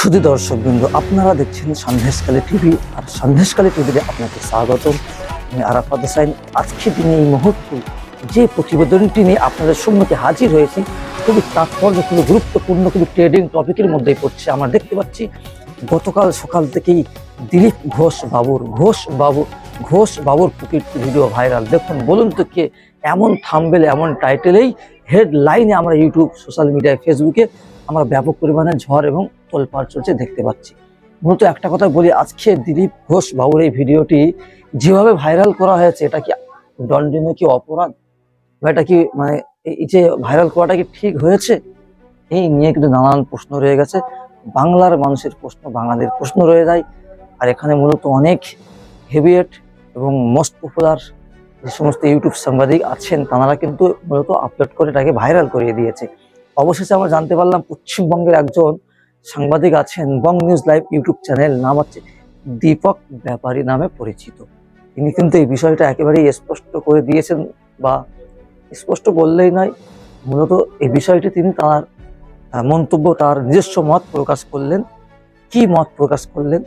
শুধু দর্শকবৃন্দ, আপনারা দেখছেন সন্দেশকালী টিভি, আর সন্দেশকালী টিভিতে আপনাকে স্বাগত আমি আরাফাত হোসাইন আজকে দিনে এই মুহূর্তে যে প্রতিবেদনটি নিয়ে আপনাদের সম্মুখে হাজির হয়েছি, খুবই তাৎপর্য খুবই গুরুত্বপূর্ণ, খুবই ট্রেডিং টপিকের মধ্যেই পড়ছে। আমরা দেখতে পাচ্ছি, গতকাল সকাল থেকেই দিলীপ ঘোষ বাবুর, ঘোষ বাবু, ঘোষ বাবুর কুকির ভিডিও ভাইরাল দেখুন, বলুন তো কে, এমন থাম্বেল এমন টাইটেলেই হেডলাইনে আমরা ইউটিউব সোশ্যাল মিডিয়ায় ফেসবুকে আমরা ব্যাপক পরিমাণে ঝড় এবং তোলপাড় চলছে দেখতে পাচ্ছি। মূলত একটা কথা বলি, আজকে দিলীপ ঘোষ বাবুর এই ভিডিওটি যেভাবে ভাইরাল করা হয়েছে, এটা কি দণ্ডনীয় কি অপরাধ? বা এটা কি মানে এই- যে ভাইরাল করাটা কি ঠিক হয়েছে? এই নিয়ে কিন্তু নানান প্রশ্ন রয়ে গেছে। বাংলার মানুষের প্রশ্ন, বাঙালির প্রশ্ন রয়ে যায়। আর এখানে মূলত অনেক হেভিয়েট এবং মোস্ট পপুলার যে সমস্ত ইউটিউব সাংবাদিক আছেন, তারা কিন্তু মূলত আপলোড করে এটাকে ভাইরাল করিয়ে দিয়েছে। অবশেষে আমরা জানতে পারলাম পশ্চিমবঙ্গের একজন সাংবাদিক আছেন Bong news live YouTube channel, নাম হচ্ছে দীপক ব্যাপারী নামে পরিচিত। তিনি কিন্তু এই বিষয়টা একেবারেই স্পষ্ট করে দিয়েছেন বা স্পষ্ট বললেই নয়, মূলত এই বিষয়টি তিনি তার মন্তব্য, তার নিজস্ব মত প্রকাশ করলেন। কি মত প্রকাশ করলেন?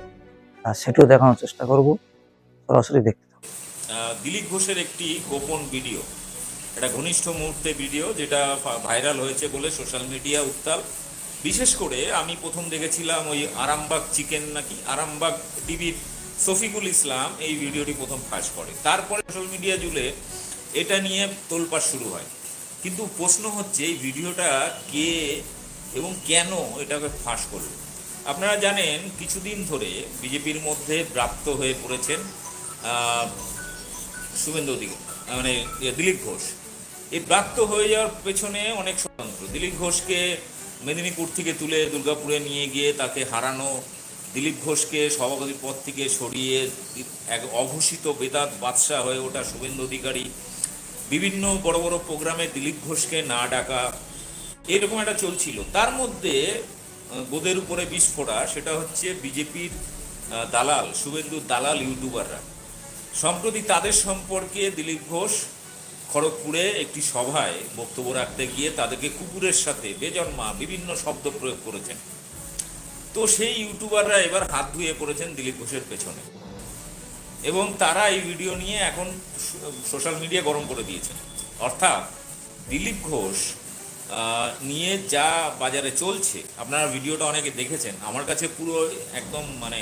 সেটিও দেখানোর চেষ্টা করব। সরাসরি দেখতে। দিলীপ ঘোষের একটি গোপন ভিডিও, একটা ঘনিষ্ঠ মুহূর্তে ভিডিও যেটা ভাইরাল হয়েছে বলে সোশ্যাল মিডিয়া উত্তাল। বিশেষ করে আমি প্রথম দেখেছিলাম ওই আরামবাগ চিকেন নাকি, আরামবাগ টিভির শফিকুল ইসলাম এই ভিডিওটি প্রথম ফাঁস করে। তারপরে সোশ্যাল মিডিয়া জুড়ে এটা নিয়ে তোলপাড় শুরু হয়। কিন্তু প্রশ্ন হচ্ছে এই ভিডিওটা কে এবং কেন এটাকে ফাঁস করল? আপনারা জানেন কিছুদিন ধরে বিজেপির মধ্যে প্রাপ্ত হয়ে পড়েছেন শুভেন্দু অধিকারী মানে ইয়ে, দিলীপ ঘোষ। এই প্রাপ্ত হয়ে যাওয়ার পেছনে অনেক ষড়যন্ত্র। দিলীপ ঘোষকে মেদিনীপুর থেকে তুলে দুর্গাপুরে নিয়ে গিয়ে তাকে হারানো দিলীপ ঘোষকে সভাপতির পদ থেকে সরিয়ে এক অঘোষিত বেদাত বাদশাহ হয়ে ওঠা শুভেন্দু অধিকারী বিভিন্ন বড় বড় প্রোগ্রামে দিলীপ ঘোষকে না ডাকা এরকম একটা চলছিল। তার মধ্যে গোদের উপরে বিস্ফোরা সেটা হচ্ছে বিজেপির দালাল, শুভেন্দু দালাল ইউটিউবাররা। সম্প্রতি তাদের সম্পর্কে দিলীপ ঘোষ খড়গপুরে একটি সভায় বক্তব্য রাখতে গিয়ে তাদেরকে কুকুরের সাথে বেজন্মা বিভিন্ন শব্দ প্রয়োগ করেছেন। তো সেই ইউটিউবাররা এবার হাত ধুয়ে পড়েছেন দিলীপ ঘোষের পেছনে। এবং তারা এই ভিডিও নিয়ে এখন সোশ্যাল মিডিয়া গরম করে দিয়েছেন। অর্থাৎ দিলীপ ঘোষ নিয়ে যা বাজারে চলছে, আপনারা ভিডিওটা অনেকে দেখেছেন, আমার কাছে পুরো একদম মানে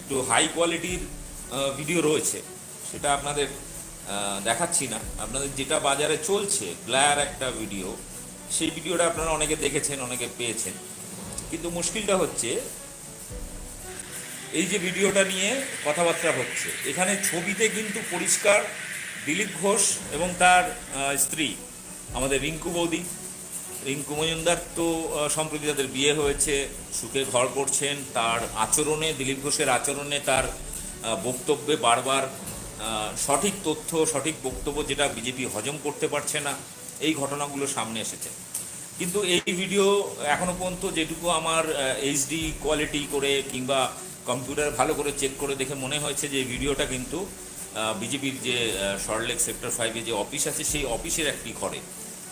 একটু হাই কোয়ালিটির ভিডিও রয়েছে। সেটা আপনাদের দেখাচ্ছি না। আপনাদের যেটা বাজারে চলছে ব্ল্যার একটা ভিডিও সেই ভিডিওটা আপনারা অনেকে দেখেছেন, অনেকে পেয়েছেন। কিন্তু মুশকিলটা হচ্ছে, এই যে ভিডিওটা নিয়ে কথাবার্তা হচ্ছে, এখানে ছবিতে কিন্তু পরিষ্কার দিলীপ ঘোষ এবং তার স্ত্রী, আমাদের রিঙ্কু বৌদি। রিঙ্কু মজুমদার তো সম্প্রতি তাদের বিয়ে হয়েছে, সুখে ঘর করছেন, তার আচরণে, দিলীপ ঘোষের আচরণে তার বক্তব্যে বারবার সঠিক তথ্য, সঠিক বক্তব্য যেটা বিজেপি হজম করতে পারছে না, এই ঘটনাগুলো সামনে এসেছে। কিন্তু এই ভিডিও এখনও পর্যন্ত যেটুকু আমার এইচডি কোয়ালিটি করে কিংবা কম্পিউটার ভালো করে চেক করে দেখে মনে হয়েছে যে ভিডিওটা কিন্তু বিজেপির যে সল্টলেক সেক্টর ফাইভে যে অফিস আছে, সেই অফিসের একটি ঘরে।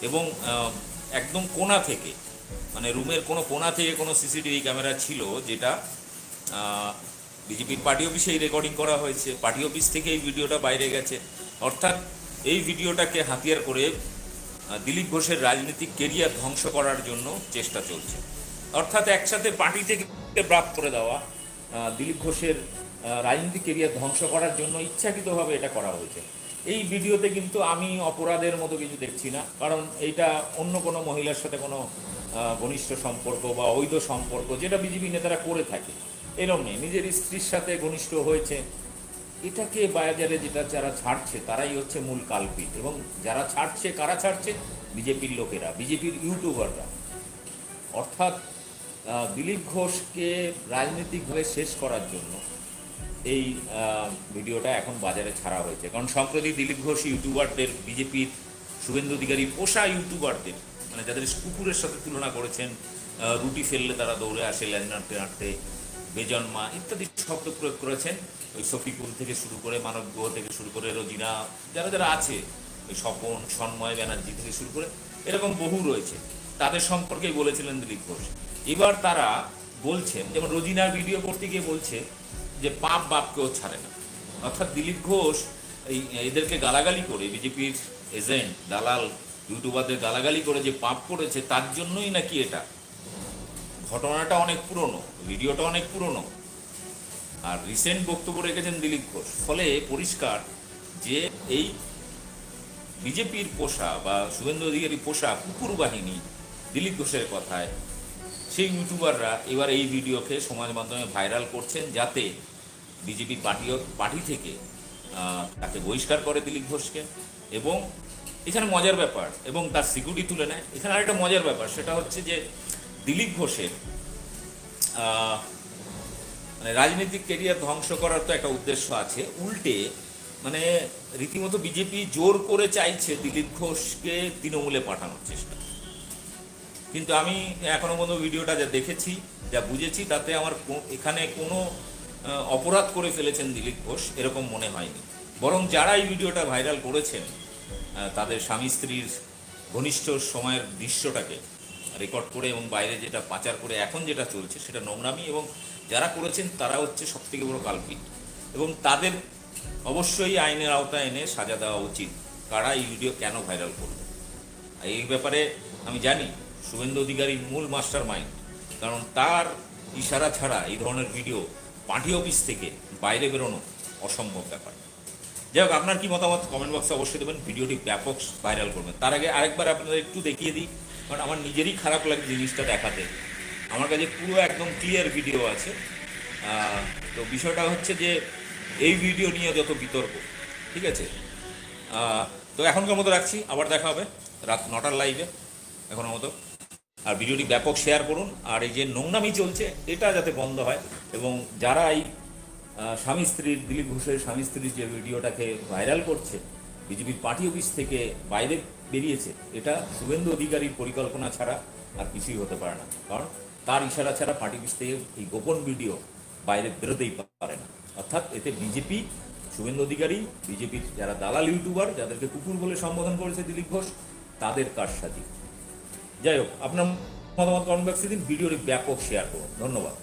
এবং একদম কোনা থেকে মানে রুমের কোনো কোনা থেকে কোনো সিসিটিভি ক্যামেরা ছিল যেটা বিজেপির পার্টি অফিসেই রেকর্ডিং করা হয়েছে। পার্টি অফিস থেকে এই ভিডিওটা বাইরে গেছে। অর্থাৎ এই ভিডিওটাকে হাতিয়ার করে দিলীপ ঘোষের রাজনৈতিক কেরিয়ার ধ্বংস করার জন্য চেষ্টা চলছে। অর্থাৎ একসাথে পার্টি থেকে ব্রাক করে দেওয়া দিলীপ ঘোষের রাজনৈতিক কেরিয়ার ধ্বংস করার জন্য ইচ্ছাকৃতভাবে এটা করা হয়েছে। এই ভিডিওতে কিন্তু আমি অপরাধের মতো কিছু দেখছি না, কারণ এইটা অন্য কোনো মহিলার সাথে কোনো ঘনিষ্ঠ সম্পর্ক বা অবৈধ সম্পর্ক যেটা বিজেপি নেতারা করে থাকে, এরম নেই। নিজের স্ত্রীর সাথে ঘনিষ্ঠ হয়েছে, এটাকে বাজারে যেটা যারা ছাড়ছে তারাই হচ্ছে মূল কালপিট, এবং যারা ছাড়ছে, কারা ছাড়ছে? বিজেপির লোকেরা, বিজেপির ইউটিউবাররা। অর্থাৎ দিলীপ ঘোষকে রাজনৈতিকভাবে শেষ করার জন্য এই ভিডিওটা এখন বাজারে ছাড়া হয়েছে। কারণ সম্প্রতি দিলীপ ঘোষ ইউটিউবারদের, বিজেপির শুভেন্দু অধিকারী পোষা ইউটিউবারদের মানে যাদের কুকুরের সাথে তুলনা করেছেন রুটি ফেললে তারা দৌড়ে আসে নাড়তে নাড়তে বেজন্মা ইত্যাদি শব্দ প্রয়োগ করেছেন। ওই শফিকুল থেকে শুরু করে মানব গুহ থেকে শুরু করে, রোজিনা, যারা যারা আছে, ওই স্বপন, সন্ময় ব্যানার্জি থেকে শুরু করে, এরকম বহু রয়েছে। তাদের সম্পর্কেই বলেছিলেন দিলীপ ঘোষ। এবার তারা বলছেন, যেমন রোজিনার ভিডিও করতে গিয়ে বলছে যে পাপ বাপকেও ছাড়ে না। অর্থাৎ দিলীপ ঘোষ এই, এদেরকে গালাগালি করে, বিজেপির এজেন্ট দালাল, ইউটিউবারদের গালাগালি করে যে পাপ করেছে, তার জন্যই নাকি এটা? ঘটনাটা অনেক পুরনো, ভিডিওটা অনেক পুরনো। আর রিসেন্ট বক্তব্য রেখেছেন দিলীপ ঘোষ। ফলে পরিষ্কার যে এই বিজেপির পোষা বা শুভেন্দু অধিকারী পোষা কুকুর বাহিনী দিলীপ ঘোষের কথায় সেই ইউটিউবাররা এবার এই ভিডিওকে সমাজ মাধ্যমে ভাইরাল করছেন যাতে বিজেপি পার্টি পার্টি থেকে তাকে বহিষ্কার করে দিলীপ ঘোষকে। এবং এখানে মজার ব্যাপার, এবং তার সিকিউরিটি তুলে নেয়। এখানে আরেকটা মজার ব্যাপার, সেটা হচ্ছে যে দিলীপ ঘোষের মানে রাজনৈতিক কেরিয়ার ধ্বংস করার তো একটা উদ্দেশ্য আছে। উল্টে মানে রীতিমতো বিজেপি জোর করে চাইছে দিলীপ ঘোষকে তৃণমূলে পাঠানোর চেষ্টা। কিন্তু আমি এখনও পর্যন্ত ভিডিওটা যা দেখেছি, যা বুঝেছি, তাতে আমার এখানে কোনো অপরাধ করে ফেলেছেন দিলীপ ঘোষ, এরকম মনে হয়নি। বরং যারা এই ভিডিওটা ভাইরাল করেছেন তাদের স্বামী স্ত্রীর ঘনিষ্ঠ সময়ের দৃশ্যটাকে রেকর্ড করে এবং বাইরে যেটা পাচার করে এখন যেটা চলছে সেটা নোংরামি এবং যারা করেছেন তারা হচ্ছে সব থেকে বড় কাল্পিক এবং তাদের অবশ্যই আইনের আওতায় এনে সাজা দেওয়া উচিত, কারা এই ভিডিও কেন ভাইরাল করবে এই ব্যাপারে আমি জানি শুভেন্দু অধিকারী মূল মাস্টার মাইন্ড কারণ তার ইশারা ছাড়া এই ধরনের ভিডিও পার্টি অফিস থেকে বাইরে বেরোনো অসম্ভব ব্যাপার। যাই হোক, আপনার কি মতামত? কমেন্ট বক্সে অবশ্যই দেবেন। ভিডিওটি ব্যাপক ভাইরাল করবেন। তার আগে আরেকবার আপনাদের একটু দেখিয়ে দিই, কারণ আমার নিজেরই খারাপ লাগে জিনিসটা দেখাতে। আমার কাছে পুরো একদম ক্লিয়ার ভিডিও আছে। তো বিষয়টা হচ্ছে যে, এই ভিডিও নিয়ে যত বিতর্ক, ঠিক আছে? তো এখনকার মতো রাখছি। আবার দেখা হবে রাত নটার লাইভে এখনের মতো আর ভিডিওটি ব্যাপক শেয়ার করুন, আর এই যে নোংরামি চলছে, এটা যাতে বন্ধ হয়। এবং যারা এই স্বামী স্ত্রীর, দিলীপ ঘোষের স্বামী স্ত্রীর যে ভিডিওটাকে ভাইরাল করছে, বিজেপির পার্টি অফিস থেকে বাইরে বেরিয়েছে, এটা শুভেন্দু অধিকারীর পরিকল্পনা ছাড়া আর কিছুই হতে পারে না। কারণ তার ইশারা ছাড়া পার্টি অফিস থেকে এই গোপন ভিডিও বাইরে বেরোতেই পারে না। অর্থাৎ এতে বিজেপি, শুভেন্দু অধিকারী, বিজেপির যারা দালাল ইউটিউবার, যাদেরকে কুকুর বলে সম্বোধন করেছে দিলীপ ঘোষ, তাদের কারসাজি। যাই হোক আপনার মতামত কমেন্ট বক্সে দিন ভিডিওটি ব্যাপক শেয়ার করুন। ধন্যবাদ।